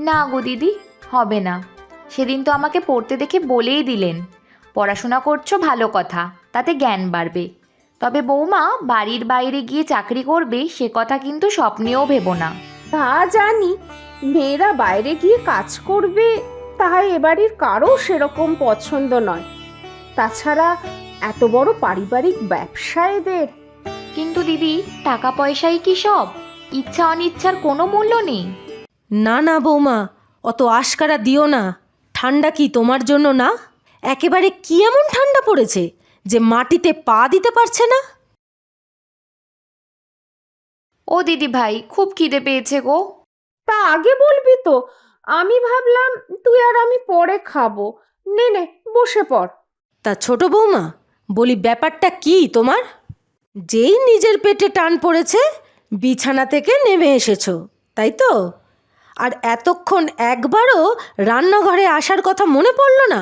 না গো দিদি হবে না। সেদিন তো আমাকে পড়তে দেখে বলেই দিলেন। পড়াশোনা করছ ভালো কথা তাতে জ্ঞান বাড়বে। তবে বৌমা বাড়ির বাইরে গিয়ে চাকরি করবে সে কথা কিন্তু স্বপ্নেও ভেবো না। তা জানি মেয়েরা বাইরে গিয়ে কাজ করবে তাহা এবাড়ির কারও সেরকম পছন্দ নয়। তাছাড়া এত বড় পারিবারিক ব্যবসা এদের। কিন্তু দিদি টাকা পয়সাই কি সব? ইচ্ছা অনিচ্ছার কোনো মূল্য নেই। না না বৌমা অত আশকারা দিও না। ঠান্ডা কি তোমার জন্য না? একেবারে কি এমন ঠান্ডা পড়েছে যে মাটিতে পা দিতে পারছে না? ও দিদি ভাই খুব খিদে পেয়েছে গো। তা আগে বলবি তো আমি ভাবলাম তুই আর আমি পরে খাব। নে নে বসে পড়। তা ছোট বৌমা বলি ব্যাপারটা কি তোমার? যেই নিজের পেটে টান পড়েছে বিছানা থেকে নেমে এসেছ তাই তো? আর এতক্ষণ একবারও রান্নাঘরে আসার কথা মনে পড়ল না?